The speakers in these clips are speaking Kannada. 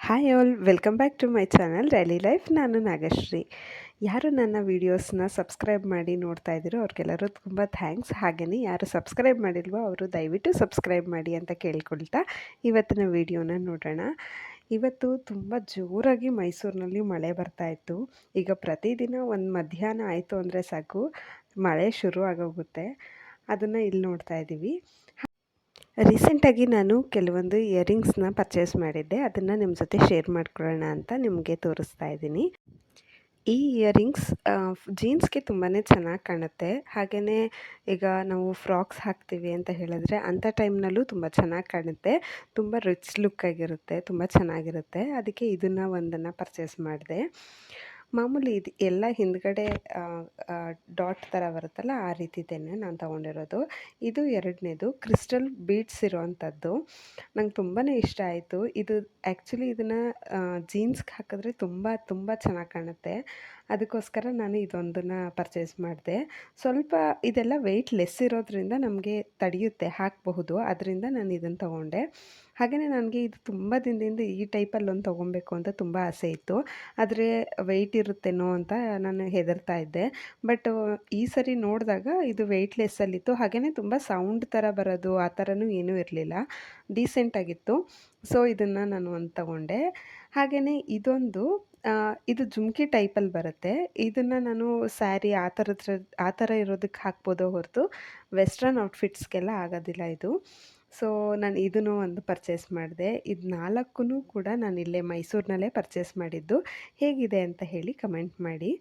Hi all welcome back to my channel rally life ನಾನು ನಾಗಶ್ರೀ. ಯಾರು ನನ್ನ ವೀಡಿಯೋಸ್ನ ಸಬ್ಸ್ಕ್ರೈಬ್ ಮಾಡಿ ನೋಡ್ತಾ ಇದ್ದೀರೋ ಅವ್ರಿಗೆಲ್ಲರೂ ತುಂಬ ಥ್ಯಾಂಕ್ಸ್ ಹಾಗೆಯೇ ಯಾರು ಸಬ್ಸ್ಕ್ರೈಬ್ ಮಾಡಿಲ್ವೋ ಅವರು ದಯವಿಟ್ಟು ಸಬ್ಸ್ಕ್ರೈಬ್ ಮಾಡಿ ಅಂತ ಕೇಳ್ಕೊಳ್ತಾ ಇವತ್ತಿನ ವೀಡಿಯೋನ ನೋಡೋಣ. ಇವತ್ತು ತುಂಬ ಜೋರಾಗಿ ಮೈಸೂರಿನಲ್ಲಿ ಮಳೆ ಬರ್ತಾ ಇತ್ತು. ಈಗ ಪ್ರತಿದಿನ ಒಂದು ಮಧ್ಯಾಹ್ನ ಆಯಿತು ಅಂದರೆ ಸಾಕು, ಮಳೆ ಶುರು ಆಗೋಗುತ್ತೆ. ಅದನ್ನು ಇಲ್ಲಿ ನೋಡ್ತಾ ಇದ್ದೀವಿ ರೀಸೆಂಟಾಗಿ ನಾನು ಕೆಲವೊಂದು ಇಯರಿಂಗ್ಸ್ನ ಪರ್ಚೇಸ್ ಮಾಡಿದ್ದೆ. ಅದನ್ನು ನಿಮ್ಮ ಜೊತೆ ಶೇರ್ ಮಾಡ್ಕೊಳ್ಳೋಣ ಅಂತ ನಿಮಗೆ ತೋರಿಸ್ತಾ ಇದ್ದೀನಿ ಈ ಇಯರಿಂಗ್ಸ್ ಜೀನ್ಸ್ಗೆ ತುಂಬಾ ಚೆನ್ನಾಗಿ ಕಾಣುತ್ತೆ. ಹಾಗೆಯೇ ಈಗ ನಾವು ಫ್ರಾಕ್ಸ್ ಹಾಕ್ತೀವಿ ಅಂತ ಹೇಳಿದ್ರೆ ಅಂಥ ಟೈಮ್ನಲ್ಲೂ ತುಂಬ ಚೆನ್ನಾಗಿ ಕಾಣುತ್ತೆ. ತುಂಬ ರಿಚ್ ಲುಕ್ ಆಗಿರುತ್ತೆ. ತುಂಬ ಚೆನ್ನಾಗಿರುತ್ತೆ. ಅದಕ್ಕೆ ಇದನ್ನು ಒಂದನ್ನು ಪರ್ಚೇಸ್ ಮಾಡಿದೆ. ಮಾಮೂಲಿ ಇದು ಎಲ್ಲ ಹಿಂದ್ಗಡೆ ಡಾಟ್ ಥರ ಬರುತ್ತಲ್ಲ ಆ ರೀತಿದೇನೆ ನಾನು ತೊಗೊಂಡಿರೋದು. ಇದು ಎರಡನೇದು ಕ್ರಿಸ್ಟಲ್ ಬೀಡ್ಸ್ ಇರೋವಂಥದ್ದು ನಂಗೆ ತುಂಬಾ ಇಷ್ಟ ಆಯಿತು. ಇದು ಆ್ಯಕ್ಚುಲಿ ಇದನ್ನು ಜೀನ್ಸ್ಗೆ ಹಾಕಿದ್ರೆ ತುಂಬ ತುಂಬ ಚೆನ್ನಾಗಿ ಕಾಣುತ್ತೆ. ಅದಕ್ಕೋಸ್ಕರ ನಾನು ಇದೊಂದನ್ನು ಪರ್ಚೇಸ್ ಮಾಡಿದೆ. ಸ್ವಲ್ಪ ಇದೆಲ್ಲ ವೆಯ್ಟ್ ಲೆಸ್ ಇರೋದ್ರಿಂದ ನಮಗೆ ತಡೆಯುತ್ತೆ, ಹಾಕಬಹುದು. ಅದರಿಂದ ನಾನು ಇದನ್ನು ತೊಗೊಂಡೆ. ಹಾಗೆಯೇ ನನಗೆ ಇದು ತುಂಬ ದಿನದಿಂದ ಈ ಟೈಪಲ್ಲಿ ಒಂದು ತೊಗೊಬೇಕು ಅಂತ ತುಂಬ ಆಸೆ ಇತ್ತು. ಆದರೆ ವೆಯ್ಟ್ ಇರುತ್ತೇನೋ ಅಂತ ನಾನು ಹೆದರ್ತಾ ಇದ್ದೆ. ಬಟ್ ಈ ಸರಿ ನೋಡಿದಾಗ ಇದು ವೆಯ್ಟ್ಲೆಸ್ಸಲ್ಲಿತ್ತು ಹಾಗೆಯೇ ತುಂಬ ಸೌಂಡ್ ಥರ ಬರೋದು, ಆ ಥರನೂ ಏನೂ ಇರಲಿಲ್ಲ. ಡೀಸೆಂಟಾಗಿತ್ತು ಸೊ ಇದನ್ನು ನಾನು ಒಂದು ತಗೊಂಡೆ. ಹಾಗೆಯೇ ಇದೊಂದು ಇದು ಜುಮ್ಕಿ ಟೈಪಲ್ಲಿ ಬರುತ್ತೆ. ಇದನ್ನು ನಾನು ಸ್ಯಾರಿ ಆ ಥರದ್ರ, ಆ ಥರ ಇರೋದಕ್ಕೆ ಹಾಕ್ಬೋದೋ ಹೊರತು ವೆಸ್ಟ್ರನ್ ಔಟ್ಫಿಟ್ಸ್ಗೆಲ್ಲ ಆಗೋದಿಲ್ಲ ಇದು. ಸೊ, ನಾನು ಇದನ್ನು ಒಂದು ಪರ್ಚೇಸ್ ಮಾಡಿದೆ. ಇದು ನಾಲ್ಕು ಕೂಡ ನಾನು ಇಲ್ಲೇ ಮೈಸೂರಿನಲ್ಲೇ ಪರ್ಚೇಸ್ ಮಾಡಿದ್ದು. ಹೇಗಿದೆ ಅಂತ ಹೇಳಿ ಕಮೆಂಟ್ ಮಾಡಿ.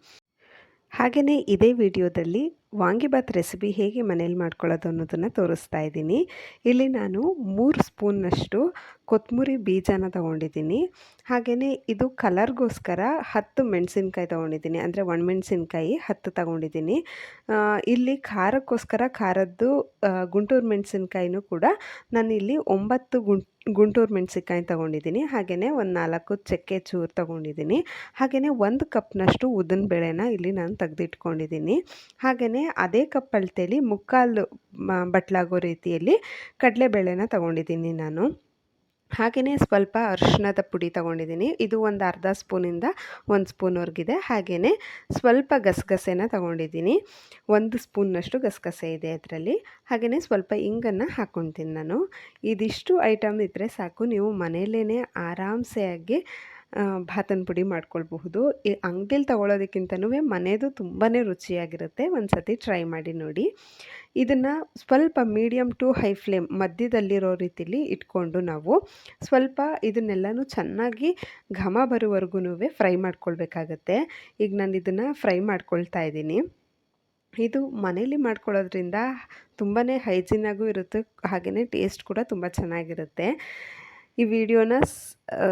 ಹಾಗೆಯೇ ಇದೇ ವಿಡಿಯೋದಲ್ಲಿ ವಾಂಗಿಬಾತ್ ರೆಸಿಪಿ ಹೇಗೆ ಮನೇಲಿ ಮಾಡ್ಕೊಳ್ಳೋದು ಅನ್ನೋದನ್ನು ತೋರಿಸ್ತಾ ಇದ್ದೀನಿ. ಇಲ್ಲಿ ನಾನು ಮೂರು ಸ್ಪೂನ್ನಷ್ಟು ಕೊತ್ತಂಬರಿ ಬೀಜನ ತೊಗೊಂಡಿದ್ದೀನಿ. ಹಾಗೆಯೇ ಇದು ಕಲರ್ಗೋಸ್ಕರ ಹತ್ತು ಮೆಣಸಿನ್ಕಾಯಿ ತೊಗೊಂಡಿದ್ದೀನಿ. ಅಂದರೆ ಒಣಮೆಣಸಿನ್ಕಾಯಿ ಹತ್ತು ತೊಗೊಂಡಿದ್ದೀನಿ. ಇಲ್ಲಿ ಖಾರಕ್ಕೋಸ್ಕರ ಖಾರದ್ದು ಗುಂಟೂರು ಮೆಣಸಿನ್ಕಾಯಿನೂ ಕೂಡ ನಾನಿಲ್ಲಿ ಒಂಬತ್ತು ಗುಂಟು ಗುಂಟೂರು ಮೆಣಸಿನ್ಕಾಯಿ ತೊಗೊಂಡಿದ್ದೀನಿ. ಹಾಗೆಯೇ ಒಂದು ನಾಲ್ಕು ಚಕ್ಕೆ ಚೂರು ತೊಗೊಂಡಿದ್ದೀನಿ. ಹಾಗೆಯೇ ಒಂದು ಕಪ್ನಷ್ಟು ಉದ್ದಿನ ಬೇಳೆನ ಇಲ್ಲಿ ನಾನು ತೆಗೆದಿಟ್ಕೊಂಡಿದ್ದೀನಿ. ಹಾಗೆಯೇ ಅದೇ ಕಪ್ ಮುಕ್ಕಾಲು ಬಟ್ಲಾಗೋ ರೀತಿಯಲ್ಲಿ ಕಡಲೆಬೇಳೆನ ತಗೊಂಡಿದ್ದೀನಿ ನಾನು. ಹಾಗೆಯೇ ಸ್ವಲ್ಪ ಅರಿಶಿಣದ ಪುಡಿ ತಗೊಂಡಿದ್ದೀನಿ. ಇದು ಒಂದು ಅರ್ಧ ಸ್ಪೂನಿಂದ ಒಂದು ಸ್ಪೂನ್ವರೆಗಿದೆ. ಹಾಗೆಯೇ ಸ್ವಲ್ಪ ಗಸಗಸೆನ ತಗೊಂಡಿದ್ದೀನಿ. ಒಂದು ಸ್ಪೂನ್ನಷ್ಟು ಗಸಗಸೆ ಇದೆ ಅದರಲ್ಲಿ. ಹಾಗೆಯೇ ಸ್ವಲ್ಪ ಇಂಗನ್ನು ಹಾಕ್ಕೊಳ್ತೀನಿ ನಾನು. ಇದಿಷ್ಟು ಐಟಮ್ ಇದ್ದರೆ ಸಾಕು. ನೀವು ಮನೆಯಲ್ಲೇ ಆರಾಮ್ಸೆ ಆಗಿ ಭಾತನ ಪುಡಿ ಮಾಡ್ಕೊಳ್ಬಹುದು. ಈ ಅಂಗಡಿಲಿ ತೊಗೊಳೋದಕ್ಕಿಂತನೂ ಮನೆಯದು ತುಂಬಾ ರುಚಿಯಾಗಿರುತ್ತೆ. ಒಂದು ಸತಿ ಟ್ರೈ ಮಾಡಿ ನೋಡಿ. ಇದನ್ನು ಸ್ವಲ್ಪ ಮೀಡಿಯಮ್ ಟು ಹೈ ಫ್ಲೇಮ್ ಮಧ್ಯದಲ್ಲಿರೋ ರೀತಿಲಿ ಇಟ್ಕೊಂಡು ನಾವು ಸ್ವಲ್ಪ ಇದನ್ನೆಲ್ಲನೂ ಚೆನ್ನಾಗಿ ಘಮ ಬರುವವರೆಗೂ ಫ್ರೈ ಮಾಡ್ಕೊಳ್ಬೇಕಾಗತ್ತೆ. ಈಗ ನಾನು ಇದನ್ನು ಫ್ರೈ ಮಾಡ್ಕೊಳ್ತಾ ಇದ್ದೀನಿ. ಇದು ಮನೇಲಿ ಮಾಡ್ಕೊಳ್ಳೋದ್ರಿಂದ ತುಂಬಾ ಹೈಜಿನಾಗೂ ಇರುತ್ತೆ. ಹಾಗೆಯೇ ಟೇಸ್ಟ್ ಕೂಡ ತುಂಬ ಚೆನ್ನಾಗಿರುತ್ತೆ. ಈ ವಿಡಿಯೋನ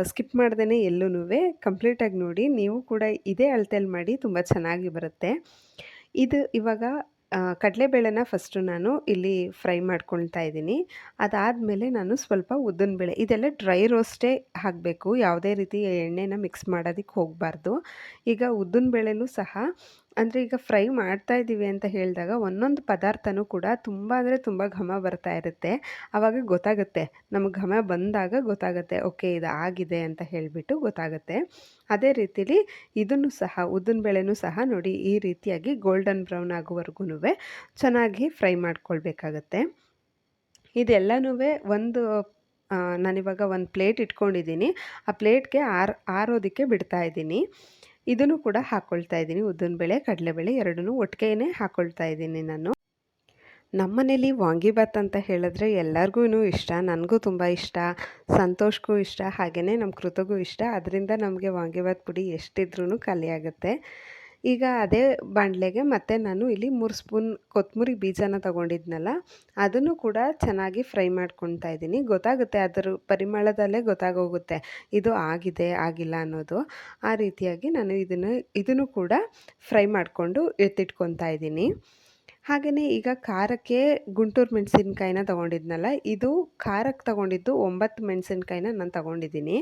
ಸ್ಕಿಪ್ ಮಾಡ್ದೇ ಎಲ್ಲೂ ಕಂಪ್ಲೀಟಾಗಿ ನೋಡಿ, ನೀವು ಕೂಡ ಇದೇ ಅಳತೆಯಲ್ಲಿ ಮಾಡಿ ತುಂಬ ಚೆನ್ನಾಗಿ ಬರುತ್ತೆ. ಇದು ಇವಾಗ ಕಡಲೆಬೇಳೆನ ಫಸ್ಟು ನಾನು ಇಲ್ಲಿ ಫ್ರೈ ಮಾಡ್ಕೊಳ್ತಾ ಇದ್ದೀನಿ. ಅದಾದಮೇಲೆ ನಾನು ಸ್ವಲ್ಪ ಉದ್ದಿನಬೇಳೆ, ಇದೆಲ್ಲ ಡ್ರೈ ರೋಸ್ಟೇ ಹಾಕಬೇಕು. ಯಾವುದೇ ರೀತಿ ಎಣ್ಣೆನ ಮಿಕ್ಸ್ ಮಾಡೋದಕ್ಕೆ ಹೋಗಬಾರ್ದು. ಈಗ ಉದ್ದಿನಬೇಳೆನೂ ಸಹ ಅಂದರೆ ಈಗ ಫ್ರೈ ಮಾಡ್ತಾ ಇದ್ದೀವಿ ಅಂತ ಹೇಳಿದಾಗ ಒಂದೊಂದು ಪದಾರ್ಥನೂ ಕೂಡ ತುಂಬ ಅಂದರೆ ತುಂಬ ಘಮ ಬರ್ತಾ ಇರುತ್ತೆ. ಆವಾಗ ಗೊತ್ತಾಗುತ್ತೆ. ನಮಗೆ ಘಮ ಬಂದಾಗ ಗೊತ್ತಾಗುತ್ತೆ, ಓಕೆ ಇದು ಆಗಿದೆ ಅಂತ ಹೇಳಿಬಿಟ್ಟು ಗೊತ್ತಾಗುತ್ತೆ. ಅದೇ ರೀತಿಲಿ ಇದನ್ನು ಸಹ, ಉದ್ದಿನ ಬೇಳೆನೂ ಸಹ ನೋಡಿ ಈ ರೀತಿಯಾಗಿ ಗೋಲ್ಡನ್ ಬ್ರೌನ್ ಆಗುವವರೆಗೂ ಚೆನ್ನಾಗಿ ಫ್ರೈ ಮಾಡ್ಕೊಳ್ಬೇಕಾಗತ್ತೆ. ಇದೆಲ್ಲನೂ ಒಂದು ನಾನಿವಾಗ ಒಂದು ಪ್ಲೇಟ್ ಇಟ್ಕೊಂಡಿದ್ದೀನಿ. ಆ ಪ್ಲೇಟ್ಗೆ ಆರ್, ಆರೋದಕ್ಕೆ ಬಿಡ್ತಾ ಇದ್ದೀನಿ. ಇದನ್ನು ಕೂಡ ಹಾಕ್ಕೊಳ್ತಾ ಇದ್ದೀನಿ. ಉದ್ದಿನಬೇಳೆ ಕಡಲೆಬೇಳೆ ಎರಡನ್ನೂ ಒಟ್ಟಿಗೆನೇ ಹಾಕ್ಕೊಳ್ತಾ ಇದ್ದೀನಿ ನಾನು. ನಮ್ಮನೇಲಿ ವಾಂಗಿಬಾತ್ ಅಂತ ಹೇಳಿದ್ರೆ ಎಲ್ಲರಿಗೂ ಇಷ್ಟ, ನನಗೂ ತುಂಬ ಇಷ್ಟ, ಸಂತೋಷ್ಗೂ ಇಷ್ಟ ಹಾಗೆಯೇ ನಮ್ಮ ಕೃತಗೂ ಇಷ್ಟ. ಅದರಿಂದ ನಮಗೆ ವಾಂಗಿಬಾತ್ ಪುಡಿ ಎಷ್ಟಿದ್ರೂ ಖಾಲಿ ಆಗುತ್ತೆ ಈಗ ಅದೇ ಬಾಣಲೆಗೆ ಮತ್ತೆ ನಾನು ಇಲ್ಲಿ ಮೂರು ಸ್ಪೂನ್ ಕೊತ್ತಂಬರಿ ಬೀಜನ ತಗೊಂಡಿದ್ನಲ್ಲ, ಅದನ್ನು ಕೂಡ ಚೆನ್ನಾಗಿ ಫ್ರೈ ಮಾಡ್ಕೊಳ್ತಾ ಇದ್ದೀನಿ. ಗೊತ್ತಾಗುತ್ತೆ ಅದರ ಪರಿಮಳದಲ್ಲೇ ಗೊತ್ತಾಗೋಗುತ್ತೆ ಇದು ಆಗಿದೆ, ಆಗಿಲ್ಲ ಅನ್ನೋದು. ಆ ರೀತಿಯಾಗಿ ನಾನು ಇದನ್ನು ಇದನ್ನು ಕೂಡ ಫ್ರೈ ಮಾಡಿಕೊಂಡು ಎತ್ತಿಟ್ಕೊತಾ ಇದ್ದೀನಿ. ಹಾಗೆಯೇ ಈಗ ಖಾರಕ್ಕೆ ಗುಂಟೂರು ಮೆಣಸಿನ್ಕಾಯಿನ ತೊಗೊಂಡಿದ್ನಲ್ಲ, ಇದು ಖಾರಕ್ಕೆ ತೊಗೊಂಡಿದ್ದು ಒಂಬತ್ತು ಮೆಣಸಿನ್ಕಾಯಿನ ನಾನು ತೊಗೊಂಡಿದ್ದೀನಿ.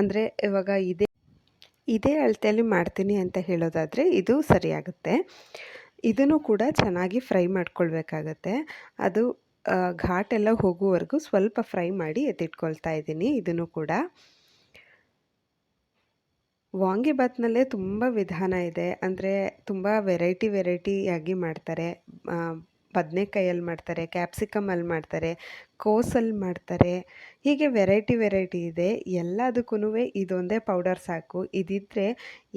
ಅಂದರೆ ಇವಾಗ ಇದೇ ಇದೇ ಅಳತೆಯಲ್ಲಿ ಮಾಡ್ತೀನಿ ಅಂತ ಹೇಳೋದಾದರೆ ಇದು ಸರಿಯಾಗುತ್ತೆ. ಇದನ್ನು ಕೂಡ ಚೆನ್ನಾಗಿ ಫ್ರೈ ಮಾಡ್ಕೊಳ್ಬೇಕಾಗತ್ತೆ. ಅದು ಘಾಟೆಲ್ಲ ಹೋಗುವವರೆಗೂ ಸ್ವಲ್ಪ ಫ್ರೈ ಮಾಡಿ ಎತ್ತಿಟ್ಕೊಳ್ತಾ ಇದ್ದೀನಿ ಇದನ್ನು ಕೂಡ. ವಾಂಗಿಬಾತ್ನಲ್ಲೇ ತುಂಬ ವಿಧಾನ ಇದೆ. ಅಂದರೆ ತುಂಬ ವೆರೈಟಿ ವೆರೈಟಿಯಾಗಿ ಮಾಡ್ತಾರೆ. ಬದನೆಕಾಯಲ್ಲಿ ಮಾಡ್ತಾರೆ ಕ್ಯಾಪ್ಸಿಕಮಲ್ಲಿ ಮಾಡ್ತಾರೆ ಕೋಸಲ್ಲಿ ಮಾಡ್ತಾರೆ, ಹೀಗೆ ವೆರೈಟಿ ವೆರೈಟಿ ಇದೆ. ಎಲ್ಲದಕ್ಕೂ ಇದೊಂದೇ ಪೌಡರ್ ಸಾಕು. ಇದಿದ್ದರೆ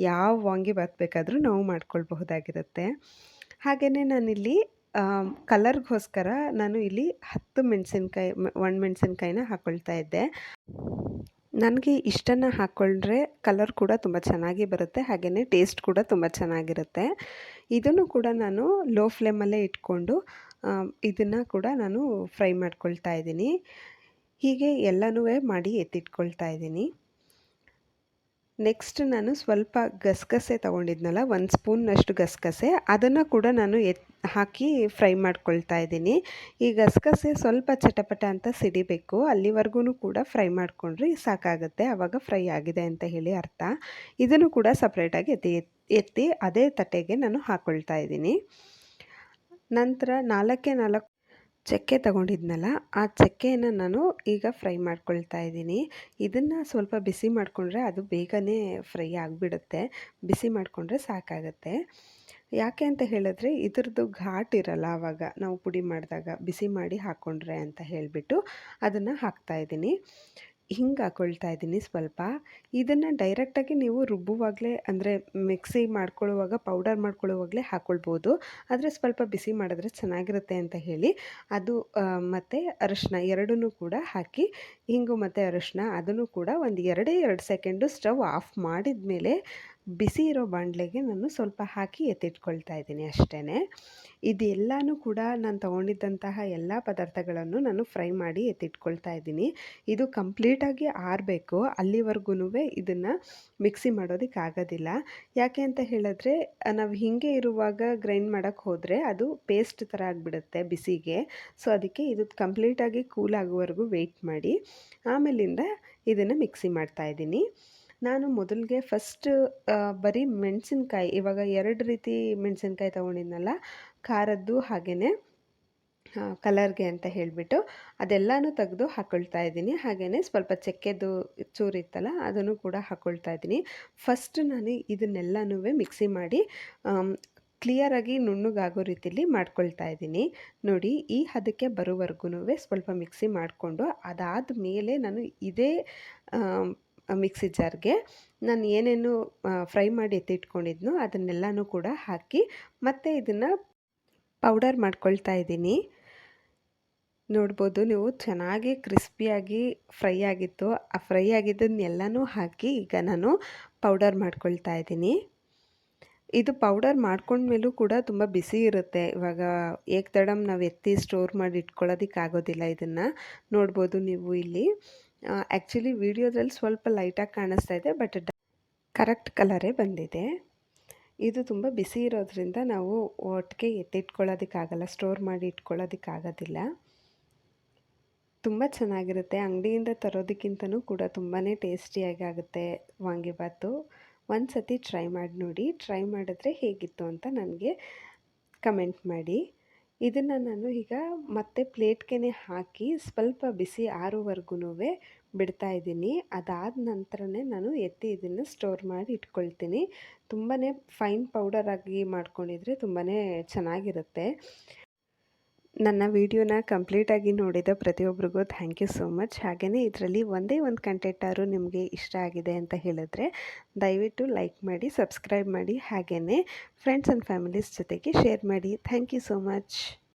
ಯಾವ ವಾಂಗಿಬಾತ್ ಬೇಕಾದರೂ ನಾವು ಮಾಡ್ಕೊಳ್ಬಹುದಾಗಿರುತ್ತೆ. ಹಾಗೆಯೇ ನಾನಿಲ್ಲಿ ಕಲರ್ಗೋಸ್ಕರ ನಾನು ಇಲ್ಲಿ ಹತ್ತು ಮೆಣಸಿನ್ಕಾಯಿ ಒಣಮೆಣಸಿನ್ಕಾಯಿನ ಹಾಕ್ಕೊಳ್ತಾ ಇದ್ದೆ. ನನಗೆ ಇಷ್ಟನ್ನು ಹಾಕ್ಕೊಂಡ್ರೆ ಕಲರ್ ಕೂಡ ತುಂಬ ಚೆನ್ನಾಗಿ ಬರುತ್ತೆ ಹಾಗೆಯೇ ಟೇಸ್ಟ್ ಕೂಡ ತುಂಬ ಚೆನ್ನಾಗಿರುತ್ತೆ. ಇದನ್ನು ಕೂಡ ನಾನು ಲೋ ಫ್ಲೇಮಲ್ಲೇ ಇಟ್ಕೊಂಡು ಇದನ್ನು ಕೂಡ ನಾನು ಫ್ರೈ ಮಾಡ್ಕೊಳ್ತಾ ಇದ್ದೀನಿ. ಹೀಗೆ ಎಲ್ಲನೂ ಮಾಡಿ ಎತ್ತಿಟ್ಕೊಳ್ತಾ ಇದ್ದೀನಿ. ನೆಕ್ಸ್ಟ್ ನಾನು ಸ್ವಲ್ಪ ಗಸಗಸೆ ತೊಗೊಂಡಿದ್ನಲ್ಲ, ಒಂದು ಸ್ಪೂನ್ನಷ್ಟು ಗಸಗಸೆ. ಅದನ್ನು ಕೂಡ ನಾನು ಎತ್, ಹಾಕಿ ಫ್ರೈ ಮಾಡ್ಕೊಳ್ತಾ ಇದ್ದೀನಿ. ಈ ಗಸಗಸೆ ಸ್ವಲ್ಪ ಚಟಪಟ ಅಂತ ಸಿಡಿಬೇಕು. ಅಲ್ಲಿವರೆಗೂ ಕೂಡ ಫ್ರೈ ಮಾಡಿಕೊಂಡ್ರೆ ಸಾಕಾಗುತ್ತೆ. ಆವಾಗ ಫ್ರೈ ಆಗಿದೆ ಅಂತ ಹೇಳಿ ಅರ್ಥ. ಇದನ್ನು ಕೂಡ ಸಪ್ರೇಟಾಗಿ ಎತ್ತಿ ಎತ್ತಿ ಅದೇ ತಟ್ಟೆಗೆ ನಾನು ಹಾಕ್ಕೊಳ್ತಾ ಇದ್ದೀನಿ. ನಂತರ ನಾಲ್ಕೇ ನಾಲ್ಕು ಚಕ್ಕೆ ತಗೊಂಡಿದ್ನಲ್ಲ, ಆ ಚಕ್ಕೆಯನ್ನು ನಾನು ಈಗ ಫ್ರೈ ಮಾಡ್ಕೊಳ್ತಾ ಇದ್ದೀನಿ. ಇದನ್ನು ಸ್ವಲ್ಪ ಬಿಸಿ ಮಾಡಿಕೊಂಡ್ರೆ ಅದು ಬೇಗನೆ ಫ್ರೈ ಆಗಿಬಿಡುತ್ತೆ. ಬಿಸಿ ಮಾಡಿಕೊಂಡ್ರೆ ಸಾಕಾಗುತ್ತೆ. ಯಾಕೆ ಅಂತ ಹೇಳಿದ್ರೆ, ಇದರದ್ದು ಘಾಟ್ ಇರಲ್ಲ ಆವಾಗ ನಾವು ಪುಡಿ ಮಾಡಿದಾಗ ಬಿಸಿ ಮಾಡಿ ಹಾಕ್ಕೊಂಡ್ರೆ ಅಂತ ಹೇಳಿಬಿಟ್ಟು ಅದನ್ನು ಹಾಕ್ತಾಯಿದ್ದೀನಿ ಹಿಂಗೆ ಹಾಕ್ಕೊಳ್ತಾ ಇದ್ದೀನಿ ಸ್ವಲ್ಪ. ಇದನ್ನು ಡೈರೆಕ್ಟಾಗಿ ನೀವು ರುಬ್ಬುವಾಗಲೇ ಅಂದರೆ ಮಿಕ್ಸಿ ಮಾಡ್ಕೊಳ್ಳುವಾಗ ಪೌಡರ್ ಮಾಡ್ಕೊಳ್ಳುವಾಗಲೇ ಹಾಕ್ಕೊಳ್ಬೋದು ಆದರೆ ಸ್ವಲ್ಪ ಬಿಸಿ ಮಾಡಿದ್ರೆ ಚೆನ್ನಾಗಿರುತ್ತೆ ಅಂತ ಹೇಳಿ. ಅದು ಮತ್ತು ಅರಶಿನ ಎರಡನ್ನೂ ಕೂಡ ಹಾಕಿ, ಹಿಂಗು ಮತ್ತು ಅರಶಿನ ಅದನ್ನು ಕೂಡ ಒಂದು ಎರಡೇ ಎರಡು ಸೆಕೆಂಡು ಸ್ಟವ್ ಆಫ್ ಮಾಡಿದ ಮೇಲೆ ಬಿಸಿ ಇರೋ ಬಾಣಲೆಗೆ ನಾನು ಸ್ವಲ್ಪ ಹಾಕಿ ಎತ್ತಿಟ್ಕೊಳ್ತಾ ಇದ್ದೀನಿ ಅಷ್ಟೇ ಇದೆಲ್ಲನೂ ಕೂಡ ನಾನು ತೊಗೊಂಡಿದ್ದಂತಹ ಎಲ್ಲ ಪದಾರ್ಥಗಳನ್ನು ನಾನು ಫ್ರೈ ಮಾಡಿ ಎತ್ತಿಟ್ಕೊಳ್ತಾ ಇದ್ದೀನಿ. ಇದು ಕಂಪ್ಲೀಟಾಗಿ ಆರಬೇಕು. ಅಲ್ಲಿವರೆಗೂ ಇದನ್ನು ಮಿಕ್ಸಿ ಮಾಡೋದಕ್ಕೆ ಆಗೋದಿಲ್ಲ. ಯಾಕೆ ಅಂತ ಹೇಳಿದ್ರೆ, ನಾವು ಹೀಗೆ ಇರುವಾಗ ಗ್ರೈಂಡ್ ಮಾಡೋಕ್ಕೆ ಹೋದರೆ ಅದು ಪೇಸ್ಟ್ ಥರ ಆಗಿಬಿಡುತ್ತೆ ಬಿಸಿಗೆ. ಸೊ, ಅದಕ್ಕೆ ಇದು ಕಂಪ್ಲೀಟಾಗಿ ಕೂಲ್ ಆಗುವವರೆಗೂ ವೆಯ್ಟ್ ಮಾಡಿ. ಆಮೇಲಿಂದ ಇದನ್ನು ಮಿಕ್ಸಿ ಮಾಡ್ತಾಯಿದ್ದೀನಿ ನಾನು ಮೊದಲಿಗೆ ಫಸ್ಟ್ ಬರೀ ಮೆಣಸಿನ್ಕಾಯಿ, ಇವಾಗ ಎರಡು ರೀತಿ ಮೆಣಸಿನ್ಕಾಯಿ ತೊಗೊಂಡಿದ್ನಲ್ಲ, ಖಾರದ್ದು ಹಾಗೆಯೇ ಕಲರ್ಗೆ ಅಂತ ಹೇಳಿಬಿಟ್ಟು ಅದೆಲ್ಲನೂ ತೆಗೆದು ಹಾಕ್ಕೊಳ್ತಾ ಇದ್ದೀನಿ. ಹಾಗೆಯೇ ಸ್ವಲ್ಪ ಚಕ್ಕೆದು ಚೂರಿತ್ತಲ್ಲ, ಅದನ್ನು ಕೂಡ ಹಾಕ್ಕೊಳ್ತಾ ಇದ್ದೀನಿ. ಫಸ್ಟ್ ನಾನು ಇದನ್ನೆಲ್ಲನೂ ಮಿಕ್ಸಿ ಮಾಡಿ ಕ್ಲಿಯರಾಗಿ ನುಣ್ಣಗಾಗೋ ರೀತಿಯಲ್ಲಿ ಮಾಡ್ಕೊಳ್ತಾ ಇದ್ದೀನಿ. ನೋಡಿ, ಈ ಹದಕ್ಕೆ ಬರೋವರೆಗೂ ಸ್ವಲ್ಪ ಮಿಕ್ಸಿ ಮಾಡಿಕೊಂಡು ಅದಾದ ಮೇಲೆ ನಾನು ಇದೇ ಮಿಕ್ಸಿ ಜಾರ್ಗೆ ನಾನು ಏನೇನು ಫ್ರೈ ಮಾಡಿ ಎತ್ತಿಟ್ಕೊಂಡಿದ್ನೋ ಅದನ್ನೆಲ್ಲನೂ ಕೂಡ ಹಾಕಿ ಮತ್ತೆ ಇದನ್ನು ಪೌಡರ್ ಮಾಡ್ಕೊಳ್ತಾ ಇದ್ದೀನಿ. ನೋಡ್ಬೋದು ನೀವು ಚೆನ್ನಾಗಿ ಕ್ರಿಸ್ಪಿಯಾಗಿ ಫ್ರೈ ಆಗಿತ್ತು. ಆ ಫ್ರೈ ಆಗಿದ್ದನ್ನೆಲ್ಲನೂ ಹಾಕಿ ಈಗ ನಾನು ಪೌಡರ್ ಮಾಡ್ಕೊಳ್ತಾ ಇದ್ದೀನಿ. ಇದು ಪೌಡರ್ ಮಾಡ್ಕೊಂಡ್ಮೇಲೂ ಕೂಡ ತುಂಬ ಬಿಸಿ ಇರುತ್ತೆ. ಇವಾಗ ಏಕ್ದಡಮ್ ನಾವು ಎತ್ತಿ ಸ್ಟೋರ್ ಮಾಡಿ ಇಟ್ಕೊಳ್ಳೋದಕ್ಕಾಗೋದಿಲ್ಲ ಇದನ್ನು. ನೋಡ್ಬೋದು ನೀವು ಇಲ್ಲಿ. ಆ್ಯಕ್ಚುಲಿ ವಿಡಿಯೋದಲ್ಲಿ ಸ್ವಲ್ಪ ಲೈಟಾಗಿ ಕಾಣಿಸ್ತಾ ಇದೆ ಬಟ್ ಕರೆಕ್ಟ್ ಕಲರೇ ಬಂದಿದೆ. ಇದು ತುಂಬ ಬಿಸಿ ಇರೋದ್ರಿಂದ ನಾವು ಒಟ್ಟಿಗೆ ಎತ್ತಿಟ್ಕೊಳ್ಳೋದಕ್ಕಾಗಲ್ಲ ಸ್ಟೋರ್ ಮಾಡಿ ಇಟ್ಕೊಳ್ಳೋದಕ್ಕಾಗೋದಿಲ್ಲ. ತುಂಬ ಚೆನ್ನಾಗಿರುತ್ತೆ, ಅಂಗಡಿಯಿಂದ ತರೋದಕ್ಕಿಂತನೂ ಕೂಡ ತುಂಬಾ ಟೇಸ್ಟಿಯಾಗಿ ಆಗುತ್ತೆ ವಾಂಗಿಬಾತು ಒಂದು ಸತಿ ಟ್ರೈ ಮಾಡಿ ನೋಡಿ ಟ್ರೈ ಮಾಡಿದ್ರೆ ಹೇಗಿತ್ತು ಅಂತ ನನಗೆ ಕಮೆಂಟ್ ಮಾಡಿ. ಇದನ್ನು ನಾನು ಈಗ ಮತ್ತೆ ಪ್ಲೇಟ್ಗೆ ಹಾಕಿ ಸ್ವಲ್ಪ ಬಿಸಿ ಆರೋವರೆಗೂ ಬಿಡ್ತಾ ಇದ್ದೀನಿ. ಅದಾದ ನಂತರನೇ ನಾನು ಎತ್ತಿ ಇದನ್ನು ಸ್ಟೋರ್ ಮಾಡಿ ಇಟ್ಕೊಳ್ತೀನಿ. ತುಂಬಾ ಫೈನ್ ಪೌಡರ್ ಆಗಿ ಮಾಡ್ಕೊಂಡಿದ್ರೆ ತುಂಬಾ ಚೆನ್ನಾಗಿರುತ್ತೆ. ನನ್ನ ವಿಡಿಯೋನ ಕಂಪ್ಲೀಟಾಗಿ ನೋಡಿದ ಪ್ರತಿಯೊಬ್ಬರಿಗೂ ಥ್ಯಾಂಕ್ ಯು ಸೋ ಮಚ್ ಹಾಗೆಯೇ ಇದರಲ್ಲಿ ಒಂದೇ ಒಂದು ಕಂಟೆಂಟಾರು ನಿಮಗೆ ಇಷ್ಟ ಆಗಿದೆ ಅಂತ ಹೇಳಿದ್ರೆ ದಯವಿಟ್ಟು ಲೈಕ್ ಮಾಡಿ ಸಬ್ಸ್ಕ್ರೈಬ್ ಮಾಡಿ ಹಾಗೆಯೇ ಫ್ರೆಂಡ್ಸ್ ಆ್ಯಂಡ್ ಫ್ಯಾಮಿಲೀಸ್ ಜೊತೆಗೆ ಶೇರ್ ಮಾಡಿ. Thank you so much